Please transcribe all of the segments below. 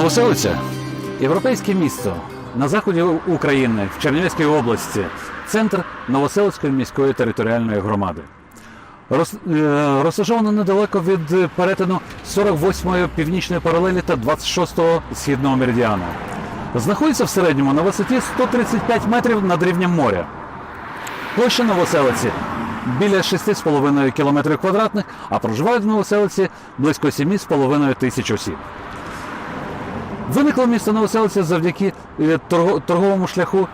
Новоселиця європейське місто на заході України в Чернівецькій області, центр Новоселицької міської територіальної громади. Роз, е, розташовано недалеко від перетину 48-ї північної паралелі та 26-го східного меридіану. Знаходиться в середньому на висоті 135 метрів над рівнем моря. Площа Новоселиці біля 6,5 км квадратних, а проживають в Новоселиці близько 7,5 тисяч осіб. Виникло місто Новоселиця завдяки е, торговому шляху,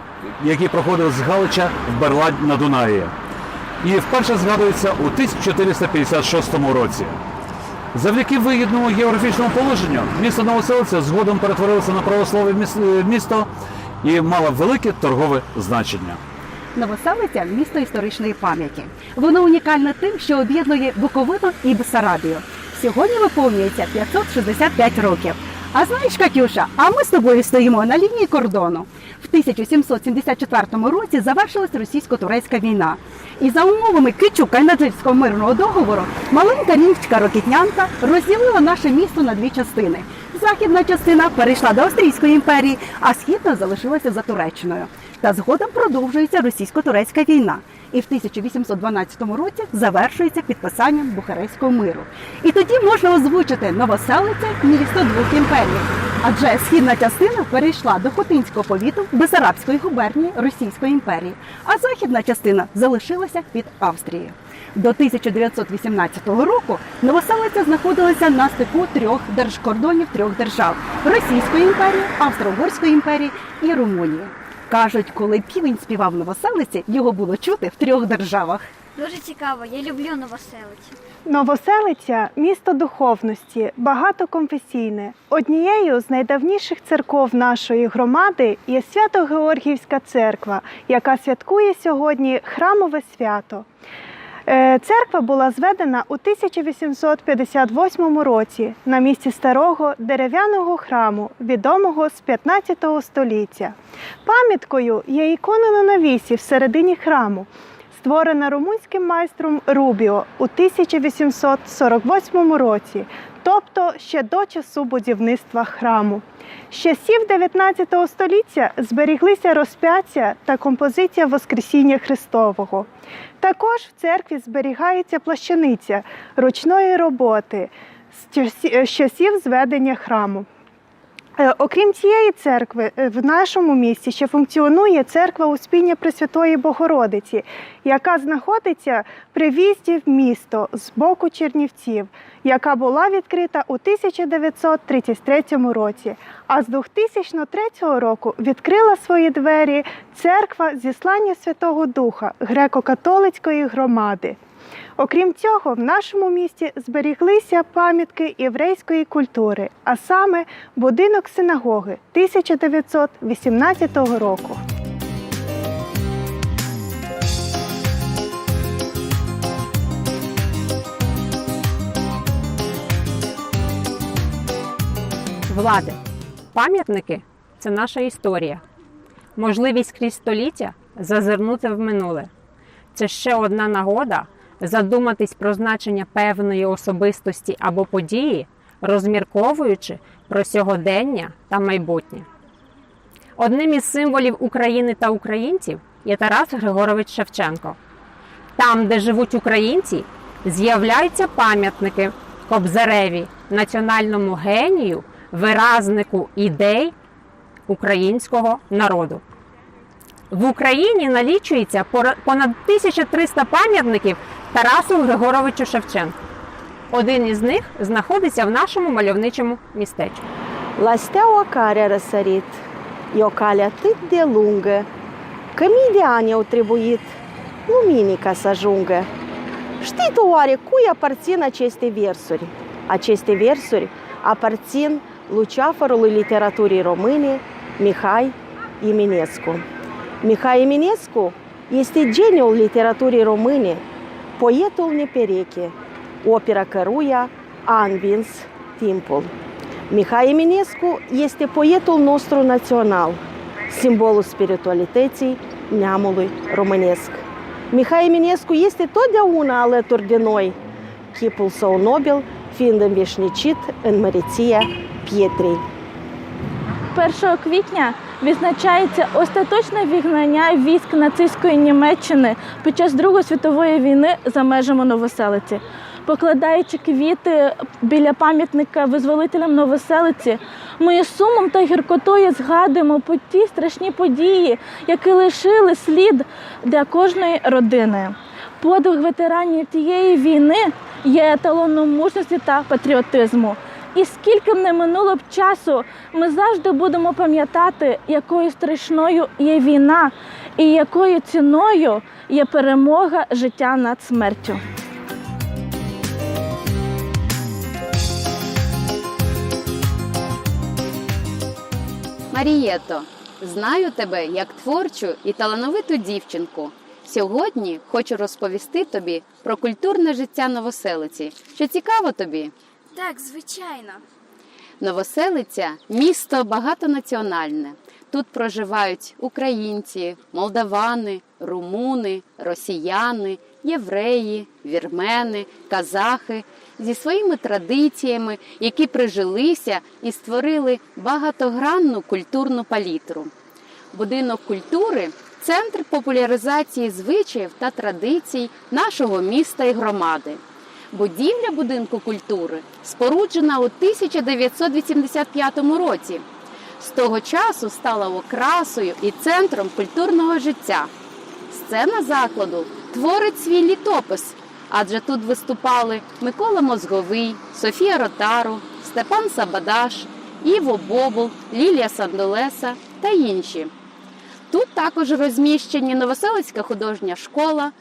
який проходив з Галича в Берладь на Дунаї. І вперше згадується у 1456 році. Завдяки вигідному географічному положенню місто Новоселиця згодом перетворилося на правословне міс- е, місто і мало велике торгове значення. Новоселиця місто історичної пам'яті. Воно унікальне тим, що об'єднує Буковину і Бесарабію. Сьогодні виповнюється 565 років. А знаєш, Катюша, а ми з тобою стоїмо на лінії кордону. В 1774 році завершилась російсько-турецька війна. І за умовами Кичука-Наджирського мирного договору маленька річка Рокітнянка розділила наше місто на дві частини. Західна частина перейшла до Австрійської імперії, а східна залишилася за Туреччиною. Та згодом продовжується російсько-турецька війна. І в 1812 році завершується підписанням Бухарестського миру. І тоді можна озвучити новоселиця місто двох імперій. Адже східна частина перейшла до Хотинського повіту Бесарабської губернії Російської імперії, а західна частина залишилася під Австрією. До 1918 року Новоселиця знаходилася на стику трьох держкордонів трьох держав Російської імперії, Австро-Угорської імперії і Румунії. Кажуть, коли півень співав в Новоселиці, його було чути в трьох державах. Дуже цікаво, я люблю новоселицю. Новоселиця місто духовності, багатоконфесійне. Однією з найдавніших церков нашої громади є Свято-Георгіївська церква, яка святкує сьогодні храмове свято. Е, Церква була зведена у 1858 році на місці старого дерев'яного храму, відомого з 15 століття. Пам'яткою є ікона на навісі всередині храму, створена румунським майстром Рубіо у 1848 році, тобто ще до часу будівництва храму. З часів 19 століття зберіглися розп'яття та композиція Воскресіння Христового. Також в церкві зберігається плащаниця ручної роботи з часів зведення храму. Е, Окрім цієї церкви, е, в нашому місті ще функціонує церква Успіння Пресвятої Богородиці, яка знаходиться при в'їзді в місто з боку Чернівців, яка була відкрита у 1933 році. А з 2003 року відкрила свої двері церква зіслання Святого Духа греко-католицької громади. Окрім цього, в нашому місті зберіглися пам'ятки єврейської культури, а саме будинок синагоги 1918 року. Влади, пам'ятники це наша історія. Можливість крізь століття зазирнути в минуле. Це ще одна нагода задуматись про значення певної особистості або події, розмірковуючи про сьогодення та майбутнє. Одним із символів України та українців є Тарас Григорович Шевченко. Там, де живуть українці, з'являються пам'ятники Кобзареві, національному генію, виразнику ідей українського народу. В Україні налічується понад 1300 пам'ятників Тарасу Григоровичу Шевченку. Один із них знаходиться в нашому mальовничому містечку. E de lungă că mii de ani au trebuit luminii să ajungă. Știi oare cui aparțin aceste versuri? Aceste versuri aparțin luceafărului literaturii române Mihai Eminescu. Mihai Eminescu este geniul literaturii române, poetul nepereche, opera căruia a învins timpul. Mihai Eminescu este poetul nostru național, simbolul spiritualității neamului românesc. Mihai Eminescu este totdeauna alături de noi, chipul său nobil fiind înveșnicit în măreția pietrei. 1 квітня відзначається остаточне вигнання військ нацистської Німеччини під час Другої світової війни за межами Новоселиці. Покладаючи квіти біля пам'ятника визволителям Новоселиці, ми із сумом та гіркотою згадуємо про ті страшні події, які лишили слід для кожної родини. Подвиг ветеранів тієї війни є еталоном мужності та патріотизму. І скільки б не минуло б часу, ми завжди будемо пам'ятати, якою страшною є війна і якою ціною є перемога життя над смертю. Марієто, знаю тебе як творчу і талановиту дівчинку. Сьогодні хочу розповісти тобі про культурне життя Новоселиці. Що цікаво тобі? Так, звичайно. Новоселиця місто багатонаціональне. Тут проживають українці, молдавани, румуни, росіяни, євреї, вірмени, казахи зі своїми традиціями, які прижилися і створили багатогранну культурну палітру. Будинок культури центр популяризації звичаїв та традицій нашого міста і громади. Будівля будинку культури споруджена у 1985 році. З того часу стала окрасою і центром культурного життя. Сцена закладу творить свій літопис, адже тут виступали Микола Мозговий, Софія Ротару, Степан Сабадаш, Іво Бобул, Лілія Сандолеса та інші. Тут також розміщені Новоселицька художня школа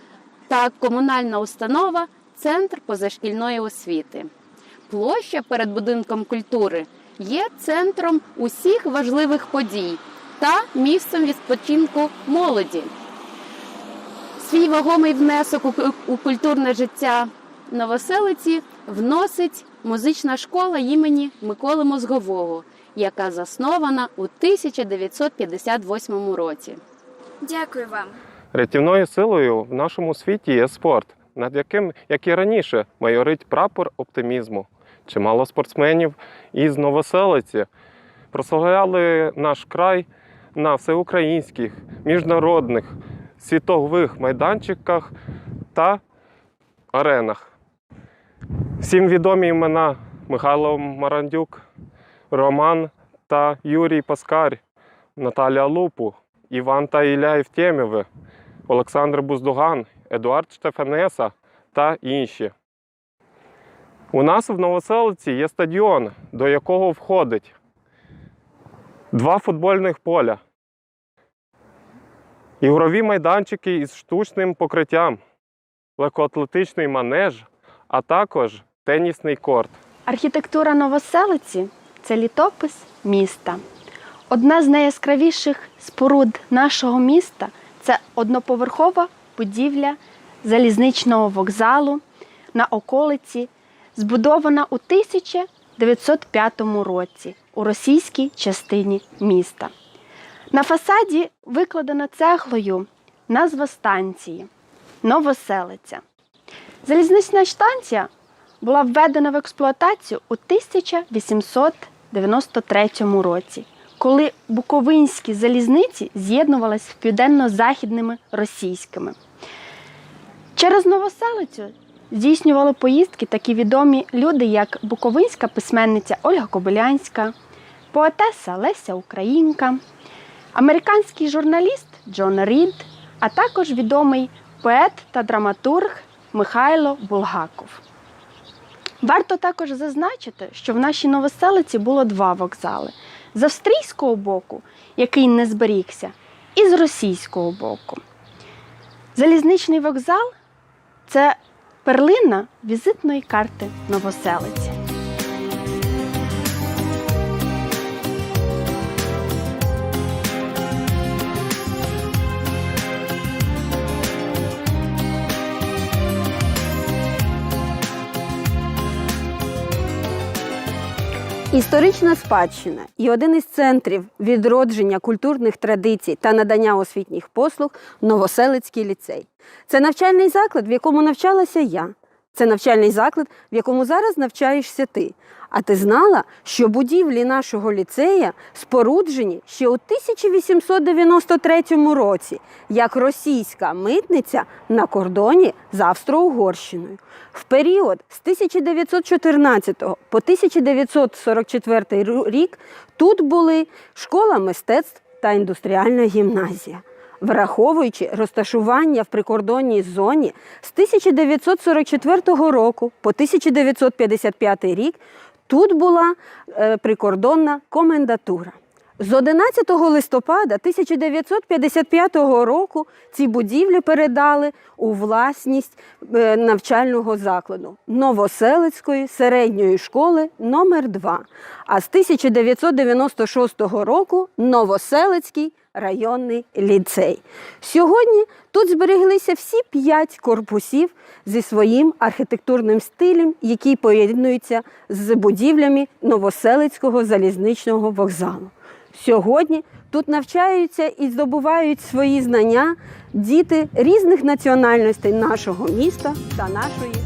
та комунальна установа Центр позашкільної освіти. Площа перед будинком культури є центром усіх важливих подій та місцем відпочинку молоді. Свій вагомий внесок у культурне життя Новоселиці вносить музична школа імені Миколи Мозгового, яка заснована у 1958 році. Дякую вам. Рятівною силою в нашому світі є спорт, над яким, як і раніше, майорить прапор оптимізму. Чимало спортсменів із Новоселиці прославляли наш край на всеукраїнських, міжнародних, світових майданчиках та аренах. Всім відомі імена Михайло Марандюк, Роман та Юрій Паскарь, Наталя Лупу, Іван та Ілля Євтємєви, Олександр Буздуган, Едуард Штефанеса та інші. У нас в Новоселиці є стадіон, до якого входить два футбольних поля, ігрові майданчики із штучним покриттям, легкоатлетичний манеж, а також тенісний корт. Архітектура Новоселиці це літопис міста. Одна з найяскравіших споруд нашого міста це одноповерхова будівля залізничного вокзалу на околиці, збудована у 1905 році у російській частині міста. На фасаді викладена цеглою назва станції Новоселиця. Залізнична станція була введена в експлуатацію у 1893 році, коли буковинські залізниці з'єднувалися з південно-західними російськими. Через Новоселицю здійснювали поїздки такі відомі люди, як буковинська письменниця Ольга Кобилянська, поетеса Леся Українка, американський журналіст Джон Рід, а також відомий поет та драматург Михайло Булгаков. Варто також зазначити, що в нашій новоселиці було два вокзали: з австрійського боку, який не зберігся, і з російського боку. Залізничний вокзал це перлина візитної карти новоселиці. Історична спадщина і один із центрів відродження культурних традицій та надання освітніх послуг Новоселицький ліцей. Це навчальний заклад, в якому навчалася я. Це навчальний заклад, в якому зараз навчаєшся ти. А ти знала, що будівлі нашого ліцея споруджені ще у 1893 році як російська митниця на кордоні з Австро-Угорщиною. В період з 1914 по 1944 ру- рік тут були школа мистецтв та індустріальна гімназія. Враховуючи розташування в прикордонній зоні з 1944 року по 1955 рік, тут була е, прикордонна комендатура. З 11 листопада 1955 року ці будівлі передали у власність е, навчального закладу Новоселицької середньої школи номер 2 а з 1996 року Новоселицький районний ліцей. Сьогодні тут збереглися всі п'ять корпусів зі своїм архітектурним стилем, який поєднується з будівлями Новоселицького залізничного вокзалу. Сьогодні тут навчаються і здобувають свої знання діти різних національностей нашого міста та нашої